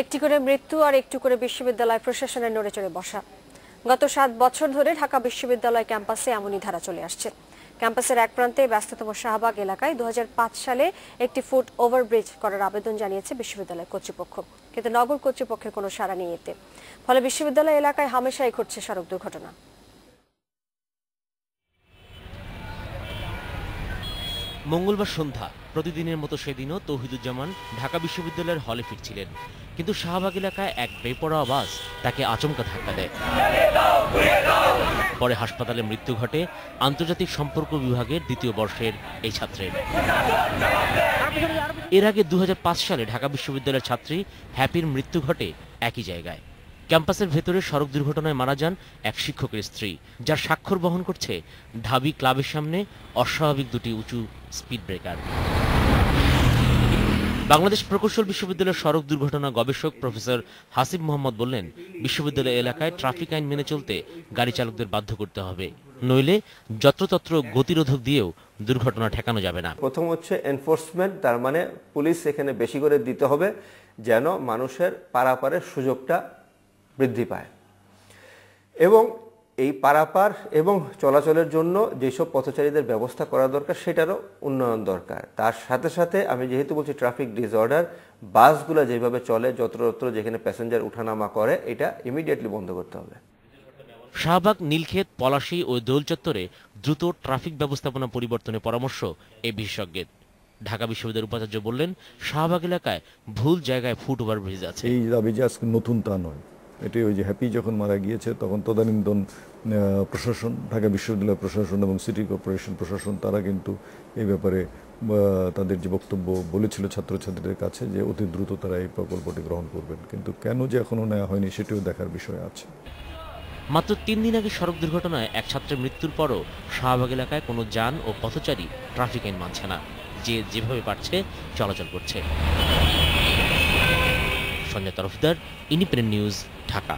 একটি করে মৃত্যু আর একটি করে বিশ্ববিদ্যালয় প্রশাসনের নড়ে চড়ে বসা। গত সাত বছর ধরে ঢাকা বিশ্ববিদ্যালয় ক্যাম্পাসে এমনই ধারা চলে আসছে। ক্যাম্পাসের এক প্রান্তে ব্যস্ততম শাহবাগ এলাকায় দু হাজার পাঁচ সালে একটি ফুট ওভারব্রিজ করার আবেদন জানিয়েছে বিশ্ববিদ্যালয় কর্তৃপক্ষ। কিন্তু নগর কর্তৃপক্ষের কোনো সাড়া নেই এতে। ফলে বিশ্ববিদ্যালয় এলাকায় হামেশাই ঘটছে সড়ক দুর্ঘটনা। মঙ্গলবার সন্ধ্যা, প্রতিদিনের মতো সেদিনও তৌহিদুজ্জামান ঢাকা বিশ্ববিদ্যালয়ের হলে ফিরছিলেন। কিন্তু শাহবাগ এলাকায় এক বেপরোয়া বাস তাকে আচমকা ধাক্কা দেয়। পরে হাসপাতালে মৃত্যু ঘটে আন্তর্জাতিক সম্পর্ক বিভাগের দ্বিতীয় বর্ষের এই ছাত্রের। এর আগে দু হাজার পাঁচ সালে ঢাকা বিশ্ববিদ্যালয়ের ছাত্রী হ্যাপির মৃত্যু ঘটে একই জায়গায়। ক্যাম্পাসের ভেতরে সড়ক দুর্ঘটনায় মারা যান এক শিক্ষকের স্ত্রী, যার স্বাক্ষর বহন করছে ঢাবি ক্লাবের সামনে অস্বাভাবিক দুটি উঁচু স্পিড ব্রেকার বাংলাদেশ প্রকৌশল বিশ্ববিদ্যালয়ের সড়ক দুর্ঘটনা গবেষক প্রফেসর হাসিব মোহাম্মদ বললেন, বিশ্ববিদ্যালয় এলাকায় ট্রাফিক আইন মেনে চলতে গাড়ি চালকদের বাধ্য করতে হবে, নইলে যত্রতত্র গতিরোধক দিয়েও দুর্ঘটনা ঠেকানো যাবে না। প্রথম হচ্ছে এনফোর্সমেন্ট তার মানে পুলিশ এখানে বেশি করে দিতে হবে যেন মানুষের পারাপারের সুযোগটা বৃদ্ধি পায়। এবং এই পারাপার এবং চলাচলের জন্য যেসব পথচারীদের ব্যবস্থা করা দরকার সেটারও উন্নয়ন দরকার। তার সাথে সাথে আমি যেহেতু বলছি ট্রাফিক ডিসঅর্ডার বাসগুলো যেভাবে চলে যত্রতত্র যেখানে প্যাসেঞ্জার উঠানামা করে এটা ইমিডিয়েটলি বন্ধ করতে হবে। শাহবাগ নীলক্ষেত পলাশী ও দোল চত্বরে দ্রুত ট্রাফিক ব্যবস্থাপনা পরিবর্তনের পরামর্শ এই বিশেষজ্ঞের। ঢাকা বিশ্ববিদ্যালয়ের উপাচার্য বললেন শাহবাগ এলাকায় ভুল জায়গায় ফুট ওভারব্রিজ আছে। এই দাবি যে আজকে নতুন তা নয়। এটি ওই যে হ্যাপি যখন মারা গিয়েছে, তখন তদানীন্তন প্রশাসন, ঢাকা বিশ্ববিদ্যালয় প্রশাসন এবং সিটি কর্পোরেশন প্রশাসন, তারা কিন্তু এই ব্যাপারে তাদের যে বক্তব্য বলেছিল ছাত্রছাত্রীদের কাছে যে অতি দ্রুত তারা এই প্রকল্পটি গ্রহণ করবেন। কিন্তু কেন যে এখনও নেওয়া হয়নি সেটিও দেখার বিষয় আছে। মাত্র তিন দিন আগে সড়ক দুর্ঘটনায় এক ছাত্রের মৃত্যুর পরও শাহবাগ এলাকায় কোনো যান ও পথচারী ট্রাফিক আইন মানছে না। যে যেভাবে পারছে চলাচল করছে। Sanjay Tarafdar independent news Dhaka